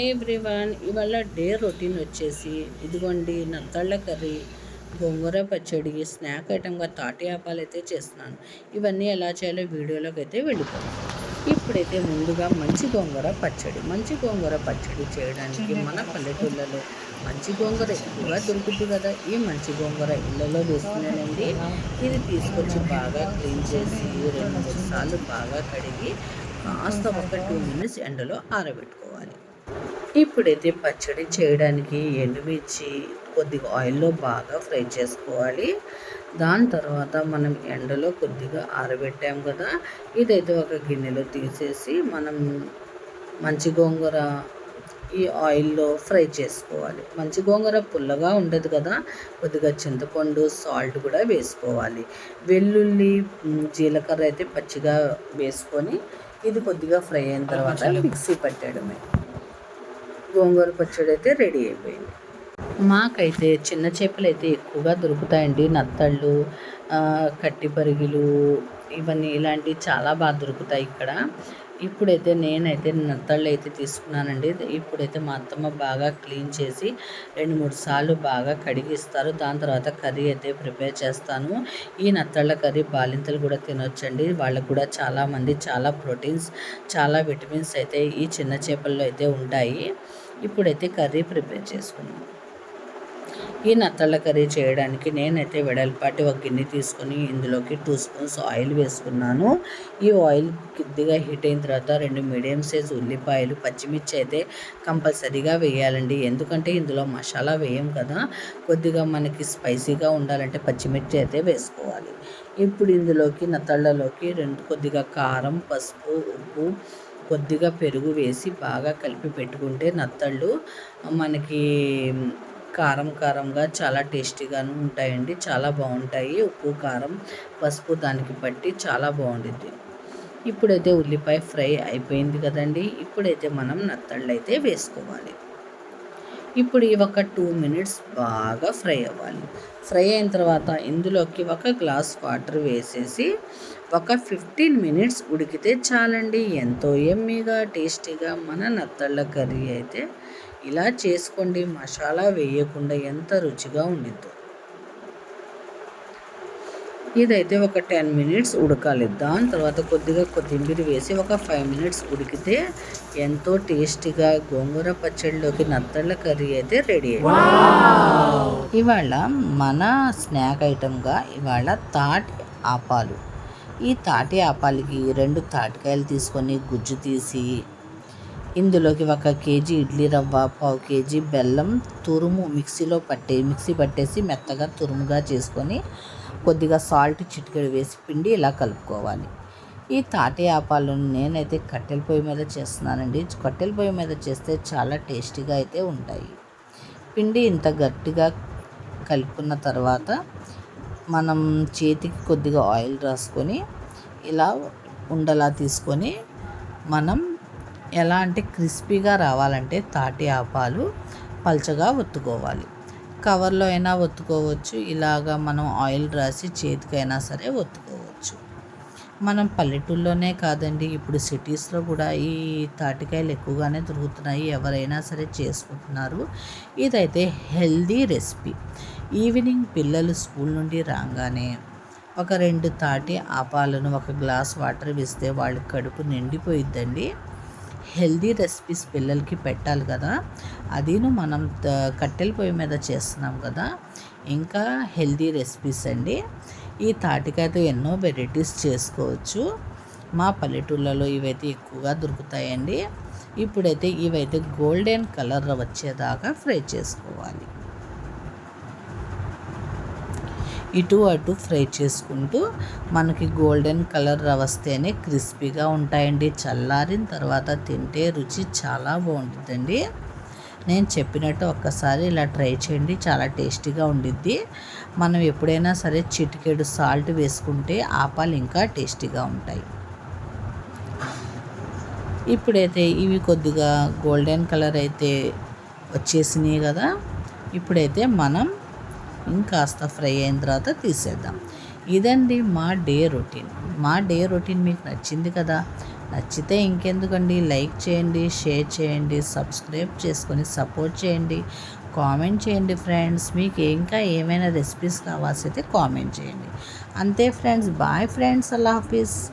Hi everyone. ఇవాళ day routine వచ్చేసి ఇదిగోండి నత్తళ్ళ కర్రీ గోంగూర పచ్చడి స్నాక్ ఐటమ్గా తాటి ఆపాలు అయితే చేస్తున్నాను. ఇవన్నీ ఎలా చేయాలో వీడియోలోకి అయితే వెళ్ళిపోతాను ఇప్పుడైతే ముందుగా మంచి గోంగూర పచ్చడి. మంచి గోంగూర పచ్చడి చేయడానికి మన పల్లెటూళ్ళలో మంచి గోంగూర ఎక్కువగా దొరుకుతుంది కదా. ఈ మంచి గోంగూర ఇళ్ళలో వేసుకున్నానండి. ఇది తీసుకొచ్చి బాగా క్లీన్ చేసి రెండు మూడు సార్లు బాగా కడిగి కాస్త ఒక టూ మినిట్స్ ఎండలో ఆరబెట్టుకోవాలి. ఇప్పుడైతే పచ్చడి చేయడానికి ఎండుమిర్చి కొద్దిగా ఆయిల్లో బాగా ఫ్రై చేసుకోవాలి. దాని తర్వాత మనం ఎండలో కొద్దిగా ఆరబెట్టాం కదా ఇదైతే ఒక గిన్నెలో తీసేసి మనం మంచి గోంగూర ఈ ఆయిల్లో ఫ్రై చేసుకోవాలి. మంచి గోంగూర పుల్లగా ఉండదు కదా కొద్దిగా చింతపండు సాల్ట్ కూడా వేసుకోవాలి. వెల్లుల్లి జీలకర్ర అయితే పచ్చిగా వేసుకొని ఇది కొద్దిగా ఫ్రై అయిన తర్వాత మిక్సీ పట్టడమే. గోంగూర పచ్చడి అయితే రెడీ అయిపోయింది. మాకైతే చిన్న చేపలు అయితే ఎక్కువగా దొరుకుతాయండి. నత్తళ్ళు కట్టి పరిగిలు ఇవన్నీ ఇలాంటివి చాలా బాగా దొరుకుతాయి ఇక్కడ. ఇప్పుడైతే నేనైతే నత్తళ్ళు అయితే తీసుకున్నానండి. ఇప్పుడైతే మా అత్తమ్మ బాగా క్లీన్ చేసి రెండు మూడు సార్లు బాగా కడిగిస్తారు దాని తర్వాత కర్రీ అయితే ప్రిపేర్ చేస్తాను. ఈ నత్తళ్ళ కర్రీ బాలింతలు కూడా తినొచ్చండి. వాళ్ళకు కూడా చాలామంది చాలా ప్రోటీన్స్ చాలా విటమిన్స్ అయితే ఈ చిన్న చేపల్లో అయితే ఉంటాయి. ఇప్పుడైతే కర్రీ ప్రిపేర్ చేసుకున్నాను. ఈ నత్తళ్ళ కర్రీ చేయడానికి నేనైతే వెడల్పాటి ఒక గిన్నె తీసుకొని ఇందులోకి టూ స్పూన్స్ ఆయిల్ వేసుకున్నాను. ఈ ఆయిల్ కొద్దిగా హీట్ అయిన తర్వాత రెండు మీడియం సైజ్ ఉల్లిపాయలు పచ్చిమిర్చి అయితే కంపల్సరీగా వేయాలండి. ఎందుకంటే ఇందులో మసాలా వేయం కదా. కొద్దిగా మనకి స్పైసీగా ఉండాలంటే పచ్చిమిర్చి అయితే వేసుకోవాలి. ఇప్పుడు ఇందులోకి నత్తళ్ళలోకి రెండు కొద్దిగా కారం పసుపు ఉప్పు కొద్దిగా పెరుగు వేసి బాగా కలిపి పెట్టుకుంటే నత్తళ్ళు మనకి కారం కారంగా చాలా టేస్టీగాను ఉంటాయండి. చాలా బాగుంటాయి. ఉప్పు కారం పసుపు దానికి బట్టి చాలా బాగుంటుంది ఇప్పుడైతే ఉల్లిపాయ ఫ్రై అయిపోయింది కదండి. ఇప్పుడైతే మనం నత్తళ్ళు అయితే వేసుకోవాలి. ఇప్పుడు ఈ ఒక టూ మినిట్స్ బాగా ఫ్రై అవ్వాలి. ఫ్రై అయిన తర్వాత ఇందులోకి ఒక గ్లాస్ వాటర్ వేసేసి ఒక ఫిఫ్టీన్ మినిట్స్ ఉడికితే చాలండి. ఎంతో ఎమ్మీగా టేస్టీగా మన నత్తళ్ళ కర్రీ అయితే ఇలా చేసుకోండి మసాలా వేయకుండా ఎంత రుచిగా ఉండిద్దో. ఇదైతే ఒక టెన్ మినిట్స్ ఉడకాలి. దాని తర్వాత కొద్దిగా కొత్తిమీర వేసి ఒక ఫైవ్ మినిట్స్ ఉడికితే ఎంతో టేస్టీగా గోంగూర పచ్చడిలోకి నత్తళ్ళ కర్రీ అయితే రెడీ అయింది ఇవాళ మన స్నాక్ ఐటమ్గా ఇవాళ తాటి ఆపాలు. ఈ తాటి ఆపాలకి రెండు తాటికాయలు తీసుకొని గుజ్జు తీసి ఇందులోకి ఒక కేజీ ఇడ్లీ రవ్వ పావు కేజీ బెల్లం తురుము మిక్సీలో పట్టే మిక్సీ పట్టేసి మెత్తగా తురుముగా చేసుకొని కొద్దిగా సాల్ట్ చిటికెడు వేసి పిండి ఇలా కలుపుకోవాలి. ఈ తాటి ఆపాలను నేనైతే కట్టెల పొయ్యి మీద చేస్తున్నానండి. కట్టెల పొయ్యి మీద చేస్తే చాలా టేస్టీగా అయితే ఉంటాయి. పిండి ఇంత గట్టిగా కలుపుకున్న తర్వాత మనం చేతికి కొద్దిగా ఆయిల్ రాసుకొని ఇలా ఉండలా తీసుకొని మనం ఎలా అంటే క్రిస్పీగా రావాలంటే తాటి ఆపాలు పల్చగా ఒత్తుకోవాలి. కవర్లో అయినా ఒత్తుకోవచ్చు. ఇలాగా మనం ఆయిల్ రాసి చేతికైనా సరే ఒత్తుకోవచ్చు. మనం పల్లెటూళ్ళలోనే కాదండి ఇప్పుడు సిటీస్లో కూడా ఈ తాటికాయలు ఎక్కువగానే దొరుకుతున్నాయి. ఎవరైనా సరే చేసుకుంటున్నారు. ఇదైతే హెల్దీ రెసిపీ. ఈవినింగ్ పిల్లలు స్కూల్ నుండి రాగానే ఒక రెండు తాటి ఆపాలను ఒక గ్లాస్ వాటర్ వేస్తే వాళ్ళ కడుపు నిండిపోయిద్దండి. హెల్దీ రెసిపీస్ పిల్లలకి పెట్టాలి కదా. అదిను మనం కట్టెల పొయ్యి మీద చేస్తున్నాం కదా. ఇంకా హెల్దీ రెసిపీస్ అండి. ఈ తాటికాయతో ఎన్నో వెరైటీస్ చేసుకోవచ్చు. మా పల్లెటూళ్ళలో ఇవైతే ఎక్కువగా దొరుకుతాయండి. ఇప్పుడైతే ఇవైతే గోల్డెన్ కలర్ వచ్చేదాకా ఫ్రై చేసుకోవాలి. ఇటు అటు ఫ్రై చేసుకుంటూ మనకి గోల్డెన్ కలర్ వస్తేనే క్రిస్పీగా ఉంటాయండి. చల్లారిన తర్వాత తింటే రుచి చాలా బాగుంటుందండి. నేను చెప్పినట్టు ఒక్కసారి ఇలా ట్రై చేయండి చాలా టేస్టీగా ఉండిద్ది. మనం ఎప్పుడైనా సరే చిటికెడు సాల్ట్ వేసుకుంటే ఆపాలు ఇంకా టేస్టీగా ఉంటాయి. ఇప్పుడైతే ఇవి కొద్దిగా గోల్డెన్ కలర్ అయితే వచ్చేసినాయి కదా. ఇప్పుడైతే మనం ఇంకాస్త ఫ్రై అయిన తర్వాత తీసేద్దాం. ఇదండి మా డే రొటీన్. మా డే రొటీన్ మీకు నచ్చింది కదా? నచ్చితే ఇంకెందుకండి? లైక్ చేయండి షేర్ చేయండి సబ్స్క్రైబ్ చేసుకొని సపోర్ట్ చేయండి. కామెంట్ చేయండి ఫ్రెండ్స్. మీకు ఇంకా ఏమైనా రెసిపీస్ కావాల్సి అయితే కామెంట్ చేయండి. అంతే ఫ్రెండ్స్. Bye friends. అల్లా హాఫీస్